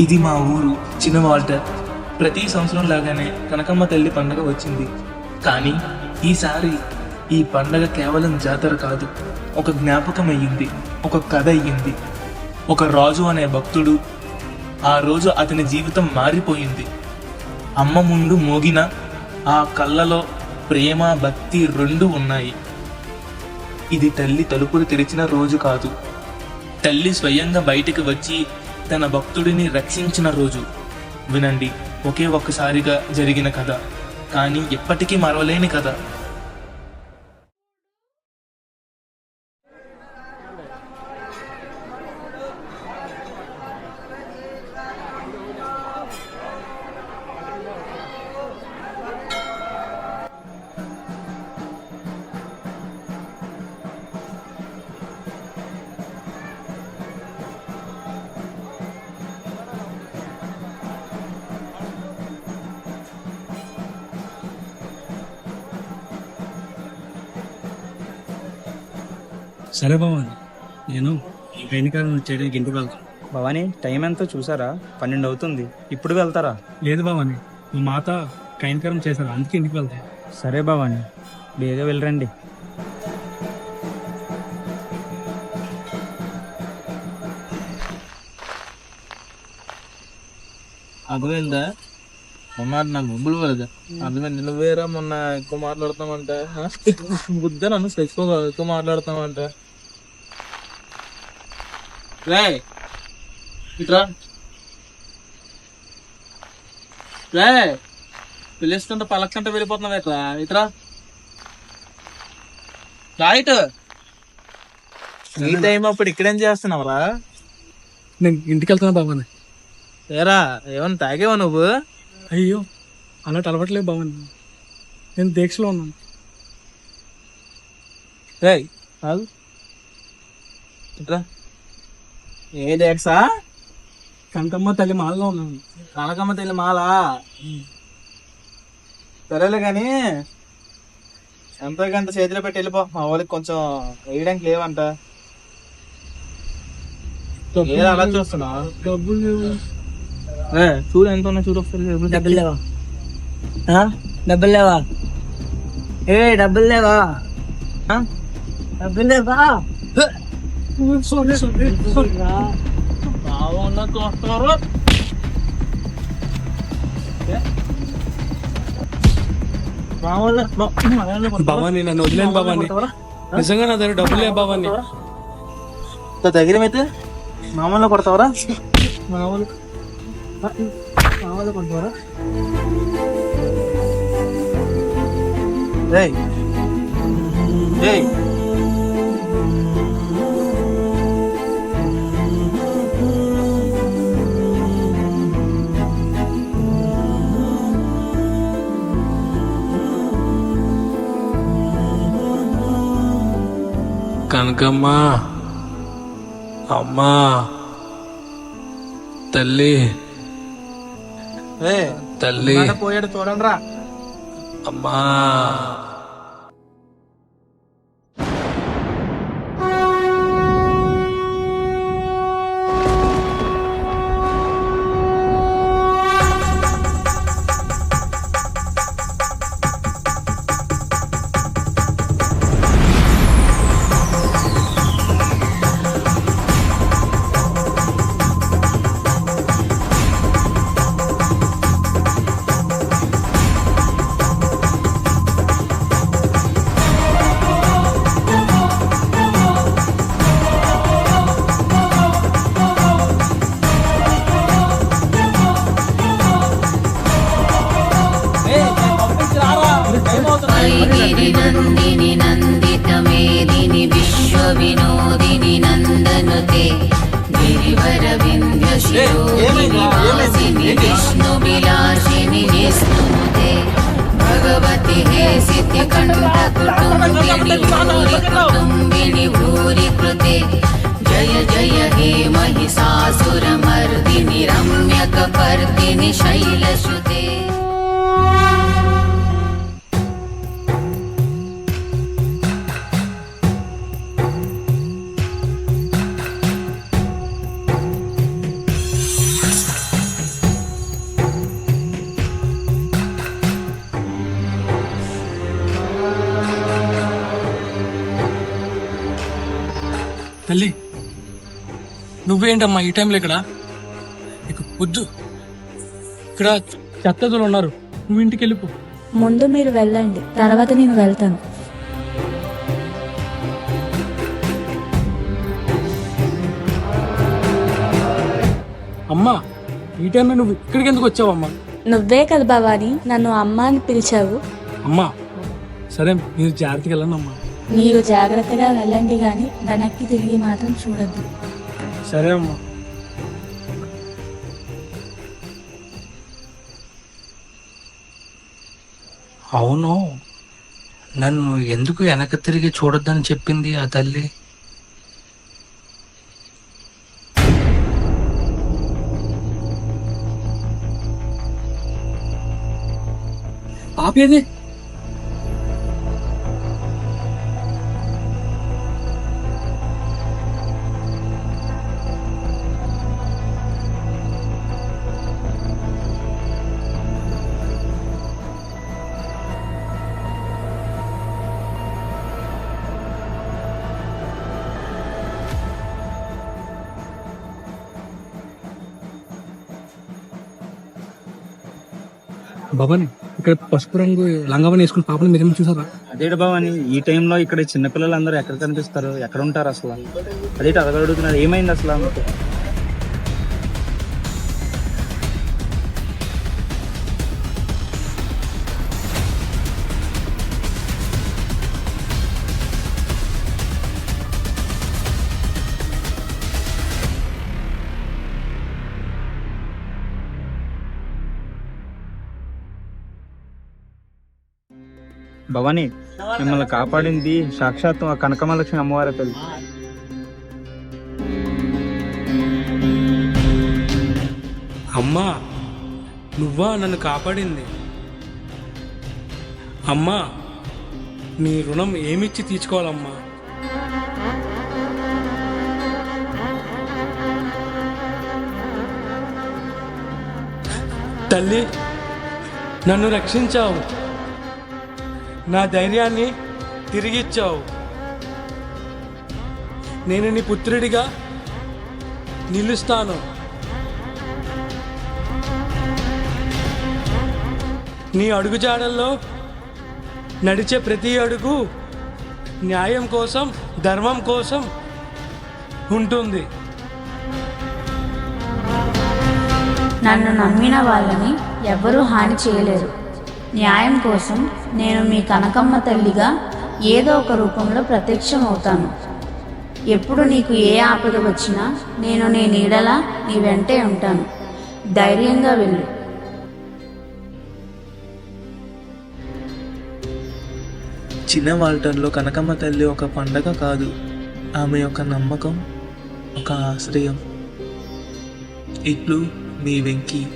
ఇది మా ఊరు. చిన్న వాల్టర్. ప్రతి సంవత్సరం లాగానే కనకమ్మ తల్లి పండగ వచ్చింది. కానీ ఈసారి ఈ పండగ కేవలం జాతర కాదు. ఒక జ్ఞాపకం అయ్యింది. ఒక కథ అయ్యింది. ఒక రాజు అనే భక్తుడు ఆ రోజు అతని జీవితం మారిపోయింది. అమ్మ ముందు మోగిన ఆ కళ్ళలో ప్రేమ భక్తి రెండు ఉన్నాయి. ఇది తల్లి తలుపులు తెరిచిన రోజు కాదు. తల్లి స్వయంగా బయటికి వచ్చి తన భక్తుడిని రక్షించిన రోజు. వినండి ఒకే ఒక్కసారిగా జరిగిన కథ. కానీ ఎప్పటికీ మరవలేని కథ. సరే భవాని నేను వెనుకాల చేయడానికి ఇంటికి వెళ్తాను. భవానీ టైం ఎంతో చూసారా? పన్నెండు అవుతుంది. ఇప్పుడు వెళ్తారా? లేదు భవాని మా మాత కైనకరం చేశారు అందుకే ఇంటికి వెళ్తాను సరే భవానీ బేగా వెళ్ళరండి. అర్థమైందా? మొన్న నాకు బొబ్బులు కదా అర్థమైంది. నువ్వేరా మొన్న ఎక్కువ మాట్లాడతామంటే బుద్ధ నన్ను తెచ్చుకోగల ఎక్కువ మాట్లాడతామంటే రే ఇట్రా. రే పిలుస్తుంటే పలకంటే వెళ్ళిపోతున్నావు ఇట్లా ఇట్రా. రైట్ ఈ టైం అప్పుడు ఇక్కడేం చేస్తున్నావురా? నేను ఇంటికి వెళ్తాను భవాని ఏరా ఏమన్నా తాగేవా నువ్వు? అయ్యో అన్నట్టు అలవాట్లేదు భవాని నేను దీక్షలో ఉన్నాను. రేయ్ ఆగు. ఇట్రా. ఏ డేక్సా కంకమ్మ తల్లి మాల్లో ఉన్నాను కనకమ్మ తల్లి మాల? సరేలే కానీ ఎంతో గంట చేతిలో పెట్టి వెళ్ళిపో. మా వాళ్ళకి కొంచెం వేయడానికి లేవంట. ఏదో అలా చూస్తున్నా. డబ్బులు లేవు? చూడు ఎంత ఉన్నా చూడు ఒకసారి. డబ్బులు లేవా? డబ్బులు లేవా? ఏ డబ్బులు లేవా? డబ్బులు లేవా? బాగున్నా చూస్తారు భవాని నన్ను వదిలేను భవాని నిజంగా నా దగ్గర డబ్బులు లేవు భవాని దగ్గర అయితే మామూలు కొడతావరా మామూలు మామూలు కొడతావరా రేయ్ రేయ్ కనకమ్మ. అమ్మా. తల్లి. తల్లి. పోయాడు చూడండి రా అమ్మా. anyway. తల్లి నువ్వేంటమ్మా ఈ టైంలో ఇక్కడ? ఇక వద్దు. ఇక్కడ చెత్తదులు ఉన్నారు. నువ్వు ఇంటికి వెళ్ళిపో. ముందు మీరు వెళ్ళండి తర్వాత నేను వెళ్తాను. అమ్మా ఈ టైంలో నువ్వు ఇక్కడికి ఎందుకు వచ్చావమ్మా? నువ్వే కదా భవాని నన్ను అమ్మ అని పిలిచావు. అమ్మా సరే మీరు జాగ్రత్తగా వెళ్ళండి అమ్మా. మీరు జాగ్రత్తగా వెళ్ళండి గాని వెనక్కి తిరిగి మాత్రం చూడద్దు. సరే అమ్మా. అవును. నన్ను ఎందుకు వెనక తిరిగి చూడొద్దని చెప్పింది ఆ తల్లి? ఆపేది భవన్ ఇక్కడ పసుపు రంగు లంగవని వేసుకుని పాపని మీరు చూసారా? అదేటి భవాని ఈ టైంలో ఇక్కడ చిన్నపిల్లలు అందరూ ఎక్కడ కనిపిస్తారు? ఎక్కడ ఉంటారు అసలు? అదేటి అడగడుగుతున్నారు ఏమైంది అసలు భవాని మిమ్మల్ని కాపాడింది సాక్షాత్ ఆ కనకమలక్ష్మి అమ్మవారి తల్లి. అమ్మా నువ్వా నన్ను కాపాడింది? అమ్మా నీ రుణం ఏమిచ్చి తీర్చుకోవాలమ్మా? తల్లి నన్ను రక్షించావు. నా ధైర్యాన్ని తిరిగిచ్చావు. నేను నీ పుత్రుడిగా నిలుస్తాను. నీ అడుగుజాడల్లో నడిచే ప్రతి అడుగు న్యాయం కోసం ధర్మం కోసం ఉంటుంది. నన్ను నమ్మిన వాళ్ళని ఎవరూ హాని చేయలేరు. న్యాయం కోసం నేను మీ కనకమ్మ తల్లిగా ఏదో ఒక రూపంలో ప్రత్యక్షం అవుతాను ఎప్పుడు నీకు ఏ ఆపద వచ్చినా నేను నీ నీడలా నీ వెంటే ఉంటాను. ధైర్యంగా వెళ్ళు. చిన్న వాల్టర్లో కనకమ్మ తల్లి ఒక పండగ కాదు. ఆమె యొక్క నమ్మకం ఒక ఆశ్రయం. ఇట్లు మీ వెంకీ.